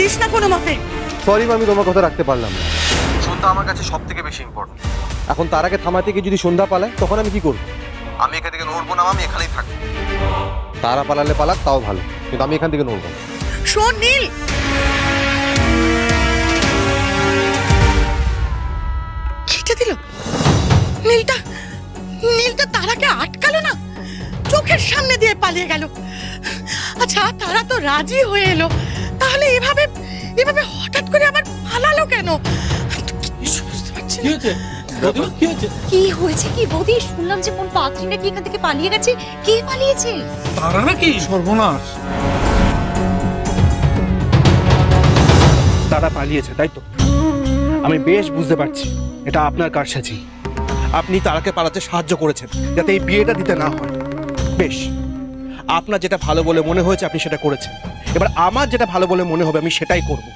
This না কোনো মতে। সরি আমি তোমার কথা রাখতে পারলাম না। সন্ধ্যা আমার কাছে সব থেকে বেশি ইম্পর্টেন্ট এখন তার আগে থামাতে গিয়ে যদি সন্ধ্যা পালায় তখন আমি কি করব? আমি এখান থেকে নড়বো না আমি এখানেই থাকব। তারা পালালে পালাক তাও ভালো। কিন্তু আমি এখান থেকে নড়বো না। শোন নীল! খিটে দিল। নীলটা নীলটা তারাকে আটকালো না? চোখের সামনে দিয়ে পালিয়ে গেল। আচ্ছা তারা তো রাজি হয়ে এলো। তাহলে এভাবে এভাবে হঠাৎ করে আবার পালালো কেন? কিচ্ছু বুঝতে পারছি কি না হয়েছে? প্রতিমা কি হয়েছে? কি হয়েছে কি বৌদি? শুনলাম যে কোন পাত্রী নাকি এখান থেকে পালিয়ে গেছে। কে পালিয়েছে? তারা নাকি? সর্বনাশ। তারা পালিয়েছে তাই তো? আমি বেশ বুঝতে পারছি এটা আপনার কারসাজি। আপনি তারাকে পালাতে সাহায্য করেছেন যাতে এই বিয়েটা দিতে না হয়। বেশ। আপনার যেটা ভালো বলে মনে হয়েছে আপনি সেটা করেছেন। এবার আমার যেটা ভালো বলে মনে হবে আমি সেটাই করব।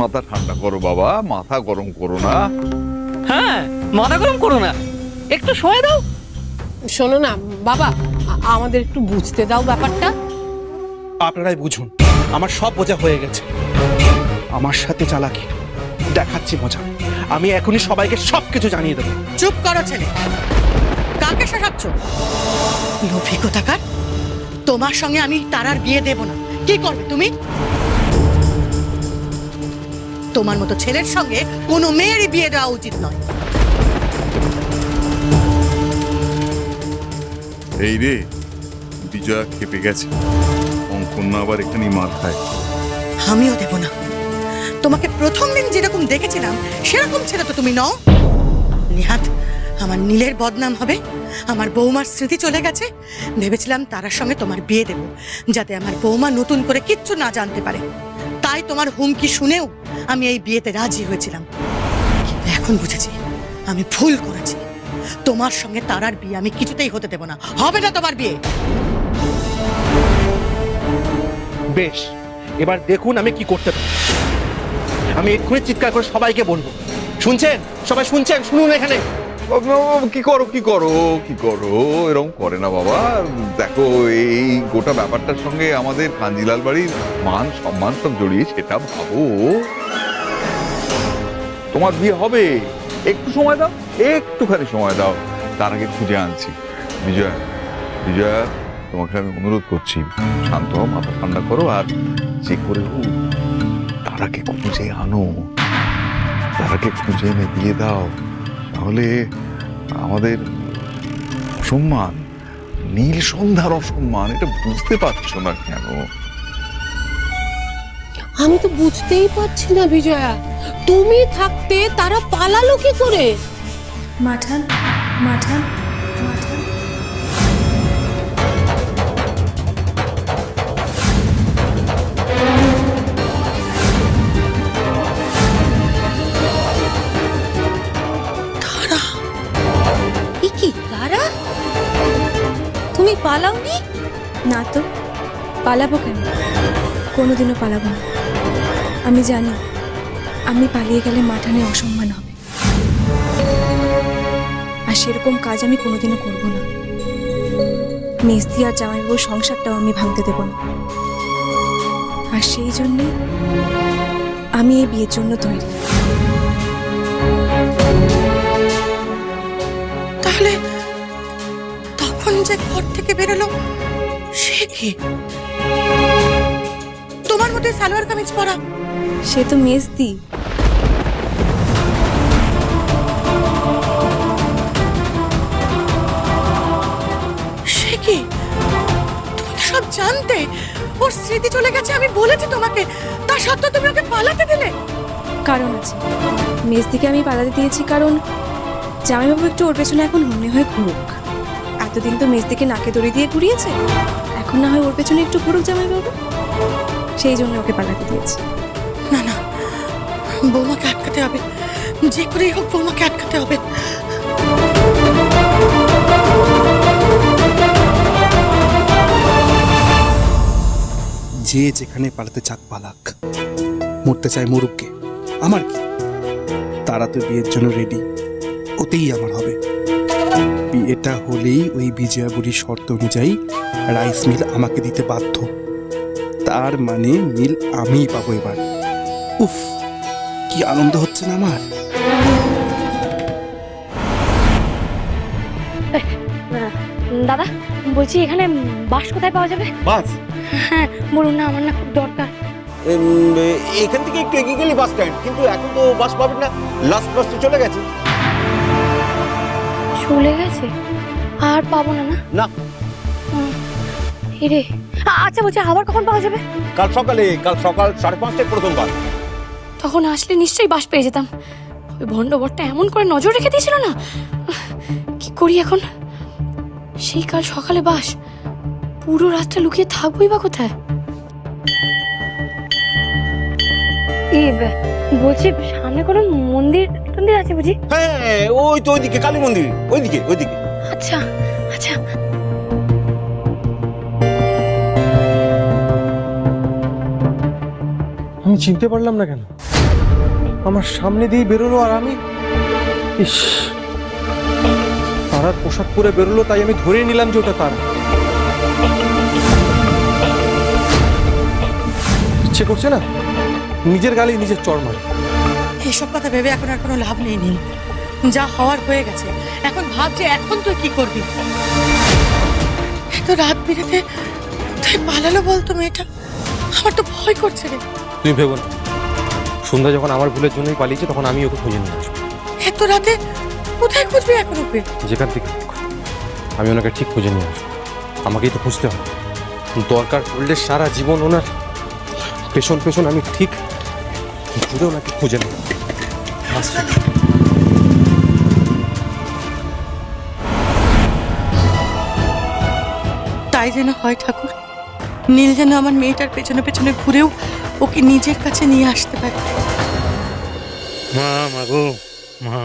মাথা ঠান্ডা করো বাবা মাথা গরম করো না। হ্যাঁ মাথা গরম করো না। একটু সময় দাও। শোনো না বাবা আমাদের একটু বুঝতে দাও ব্যাপারটা। আপনারাই বুঝুন আমার সব বোঝা হয়ে গেছে। আমার সাথে চালাকি দেখাচ্ছি মজা। আমি এখনই সবাইকে সব কিছু জানিয়ে দেবো। চুপ করো ছেলে। কাকে শাসাচ্ছ? লোভী কোথাকার? তোমার সঙ্গে আমি তারার বিয়ে দেব না। কি করবে তুমি? তোমার মতো ছেলের সঙ্গে কোনো মেয়েরই বিয়ে দেওয়া উচিত নয়। এই রে বিজয়া খেপে গেছে। অঙ্কন্যা আবার এখানেই মার খায়। আমিও দেব না। তোমাকে প্রথম দিন যেরকম দেখেছিলাম, সেরকম ছেলে তো তুমি নও। নিহাত, আমার নীলের বদনাম হবে, আমার বৌমার স্মৃতি চলে গেছে। ভেবেছিলাম তারার সঙ্গে তোমার বিয়ে দেব, যাতে আমার বৌমা নতুন করে কিচ্ছু না জানতে পারে। তাই তোমার হুমকি শুনেও আমি এই বিয়েতে রাজি হয়েছিলাম। কিন্তু এখন বুঝেছি, আমি ভুল করেছি। তোমার সঙ্গে তারার বিয়ে আমি কিছুতেই হতে দেব না। হবে না তোমার বিয়ে। বেশ, এবার দেখুন আমি কি করতে পারি। আমি এক্ষুনি চিৎকার করে সবাইকে বলব। শুনছেন? সবাই শুনছেন? শুনুন এখানে। কি করো কি করো কি করো? এরকম করে না বাবা। দেখো, এই গোটা ব্যাপারটার সঙ্গে আমাদের কাঞ্জিলাল বাড়ির মান, সম্মান সব জড়িয়ে, সেটা ভাবো। তোমার বিয়ে হবে? একটু সময় দাও, একটুখানি সময় দাও। তার আগে খুঁজে আনছি। বিজয়া বিজয়া, তোমাকে আমি অনুরোধ করছি, শান্ত হও, মাথা ঠান্ডা করো, আর যে করে হোক। তারাকে খুঁজে আনো? তারাকে খুঁজে এনে দিয়ে দাও? তাহলে আমাদের অসম্মান নীল সন্ধ্যার অসম্মান এটা বুঝতে পারছ না কেন? আমি তো বুঝতেই পারছি না বিজয়া। তুমি থাকতে তারা পালালো কি করে? মাঠান মাঠান মাঠান। পালাওনি? না তো, পালাবো কেন? কোনোদিনও পালাবো না। আমি জানি, আমি পালিয়ে গেলে মাঠানে অসম্মান হবে। আর সেরকম কাজ আমি কোনোদিনও করব না। মেজদি আর জামাইবাবুর সংসারটাও আমি ভাঙতে দেব না। আর সেই জন্যে আমি এই বিয়ের জন্য তৈরি। যে ঘর থেকে বেরোলো সে কি? তোমার মধ্যে সালোয়ার কামিজ পরা। সে তো মেজদি। সে কি? তুমি তো সব জানতে। ওর স্মৃতি চলে গেছে আমি বলেছি তোমাকে। তা সত্ত্বেও তুমি ওকে পালাতে দিলে? কারণ আছে। মেজদিকে আমি পালাতে দিয়েছি কারণ জামাইবাবু একটু ওর পেছনে এখন মনে হয় ঘুরুক। এতদিন তো মেজদিকে নাকে দড়ি দিয়ে ঘুরিয়েছে। এখন না হয় ওর পেছনে একটু ঘুরুক জামাইবাবু। সেই জন্য ওকে পালাতে দিয়েছি। না না বৌমাকে আটকাতে হবে। যে করেই হোক বৌমাকে আটকাতে হবে। যে যেখানে পালাতে চাক পালাক মরতে চায় মরুককে। আমার কি? তারা তো বিয়ের জন্য রেডি ওতেই আমার হবে। বিয়েটা হলেই ওই বিজয়া বুড়ির শর্ত অনুযায়ী রাইস মিল আমাকে দিতে বাধ্য। তার মানে মিল আমিই পাবো এবার। উফ কি আনন্দ হচ্ছে না আমার। দাদা বলছি এখানে বাস কোথায় পাওয়া যাবে? বাস হ্যাঁ বলুন না আমার না খুব দরকার। এখান থেকে একটু এগিয়ে গেলে বাস স্ট্যান্ড কিন্তু এখন তো বাস পাবেন না। লাস্ট বাস তো চলে গেছে। চলে গেছে? আর পাবো না না? না। হিরে আচ্ছা বলছি আবার কখন পাওয়া যাবে? কাল সকালে কাল সকাল সাড়ে পাঁচটায় প্রথম বাস তখন আসলে নিশ্চয়ই বাস পেয়ে যেতাম। ওই ভণ্ড বরটা এমন করে নজর রেখে দিয়েছিল না? কি করি এখন? সেই কাল সকালে বাস পুরো রাতটা লুকিয়ে থাকবোই বা কোথায়? বলছি সামনে কোনো মন্দির টন্দির আছে বুঝি? হ্যাঁ ওই তো ওইদিকে কালী মন্দির ওইদিকে ওইদিকে। আচ্ছা আচ্ছা। আমি চিনতে পারলাম না কেন? আমার সামনে দিয়ে বেরোলো আর আমি? ইস তারার পোশাক পরে বেরোলো তাই আমি ধরে নিলাম যে ওটা তারা। ইচ্ছে করছে না? নিজের গালেই নিজের চর মারে। এইসব কথা ভেবে এখন আর কোনো লাভ নেই নীল। যা হওয়ার হয়ে গেছে। এখন ভাব যে এখন তুই কি করবি? এত রাত বিরেতে তুই পালালো বলতো মেয়েটা। আমার তো ভয় করছে রে। তুমি ভেবো না। সন্ধ্যা যখন আমার ভুলের জন্যই পালিয়েছে তখন আমি ওকে খুঁজে নিয়ে আসব। এত রাতে কোথায় খুঁজবি এখন ওকে? যেখান থেকে আমি ওনাকে ঠিক খুঁজে নিয়ে আসব। আমাকেই তো খুঁজতে হবে। দরকার পড়লে সারা জীবন ওনার। পেছন পেছন আমি ঠিক ঘুরে ওনাকে খুঁজে নেব তাই যেন হয় ঠাকুর নীল যেন আমার মেয়েটার পেছনে পেছনে ঘুরেও ওকে নিজের কাছে নিয়ে আসতে পারে। মা মাগো মা।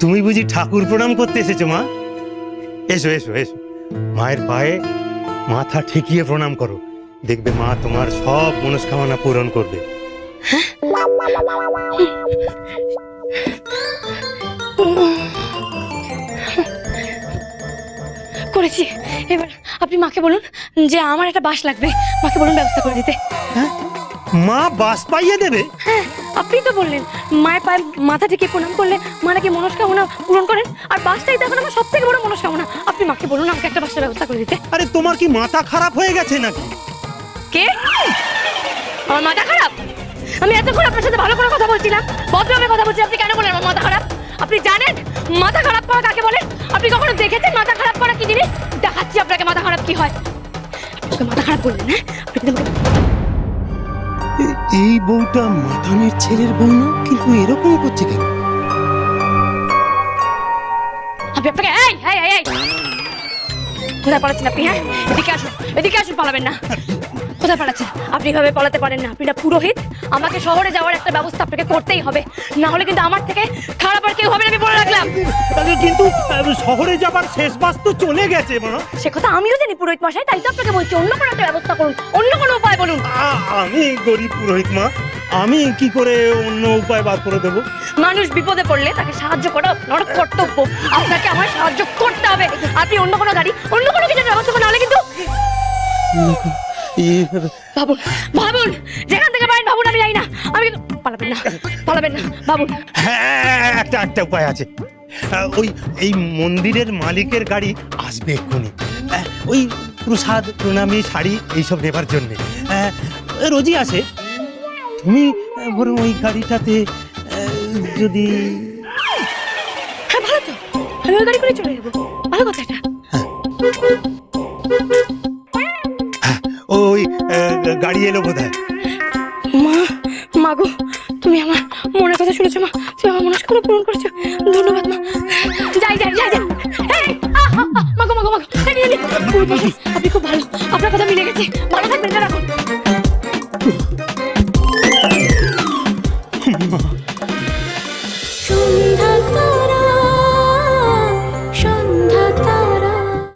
তুমি বুঝি ঠাকুর প্রণাম করতে এসেছ মা? এসো এসো এসো। মায়ের পায়ে মাথা ঠেকিয়ে প্রণাম করো। দেখবে মা তোমার সব মনস্কামনা পূরণ করবে। করেছি। এবার আপনি মাকে বলুন যে আমার একটা বাস লাগবে। মাকে বলুন ব্যবস্থা করে দিতে। মা বাস পাইয়ে দেবে? হ্যাঁ। আপনি তো বললেন মায়ের পায়ে মাথা থেকে প্রণাম করলে মা নাকি মনস্কামনা পূরণ করেন? আর বাসটাই দেখুন আমার সব থেকে বড় মনস্কামনা। আপনি মাকে বলুন আমাকে একটা বাসের ব্যবস্থা করে দিতে। আরে তোমার কি মাথা খারাপ হয়ে গেছে নাকি? কে? আমার মাথা খারাপ? আমি এতক্ষণ আপনার সাথে ভালো করে কথা বলছিলাম ভদ্রভাবে কথা বলছি আপনি কেন বলেন আমার মাথা খারাপ? আপনি জানেন মাথা খারাপ করা কাকে বলে? আপনি কখনো দেখেছেন মাথা খারাপ করা কি জিনিস? দেখাচ্ছি আপনাকে মাথা খারাপ কি হয়। মাথা খারাপ করলেন হ্যাঁ? আপনি এই বউটা মাথানের ছেলের বউ না? কিন্তু এরকম করছে কেন? কোথায় পালাচ্ছেন আপনি হ্যাঁ? এদিকে আসুন এদিকে আসুন, পালাবেন না। কোথায় পালাচ্ছেন আপনি এভাবে পালাতে পারেন না। আপনি না পুরোহিত। আমাকে শহরে যাওয়ার একটা ব্যবস্থা আপনাকে করতেই হবে। না হলে কিন্তু আমার থেকে খারাপ আর কেউ হবে না আমি বলে রাখলাম। কিন্তু শহরে যাবার শেষ বাস তো চলে গেছে মা সে কথা আমিও জানি পুরোহিত মশাই। তাই তো আপনাকে বলছি অন্য কোনো একটা ব্যবস্থা করুন অন্য কোনো উপায় বলুন। আমি গরিব পুরোহিত মা। আমি কি করে অন্য উপায় বার করে দেবো? মানুষ বিপদে পড়লে তাকে সাহায্য করা আপনার কর্তব্য আপনাকে আমার সাহায্য করতে হবে। আপনি অন্য কোনো গাড়ি অন্য কোনো কিছু ব্যবস্থা করুন নাহলে কিন্তু ভাবুন ভাবুন যেখান থেকে পারেন ভাবুন আমি যাই না। আমি কিন্তু পালাবেন না পালাবেন না ভাবুন হ্যাঁ একটা একটা উপায় আছে। ওই এই মন্দিরের মালিকের গাড়ি আসবে এক্ষুনি। ওই প্রসাদ প্রণামী শাড়ি এইসব নেবার জন্যে। রোজই আসে। তুমি বরং ওই গাড়িটাতে যদি হ্যাঁ ভালো তো। আমি ওই গাড়ি করে চলে যাব। ভালো কথা এটা গাড়ি এলো বোধ হয় মা মাগো তুমি আমার মনের কথা শুনেছো মা? তুমি আমার মনস্কামনা পূরণ করেছ।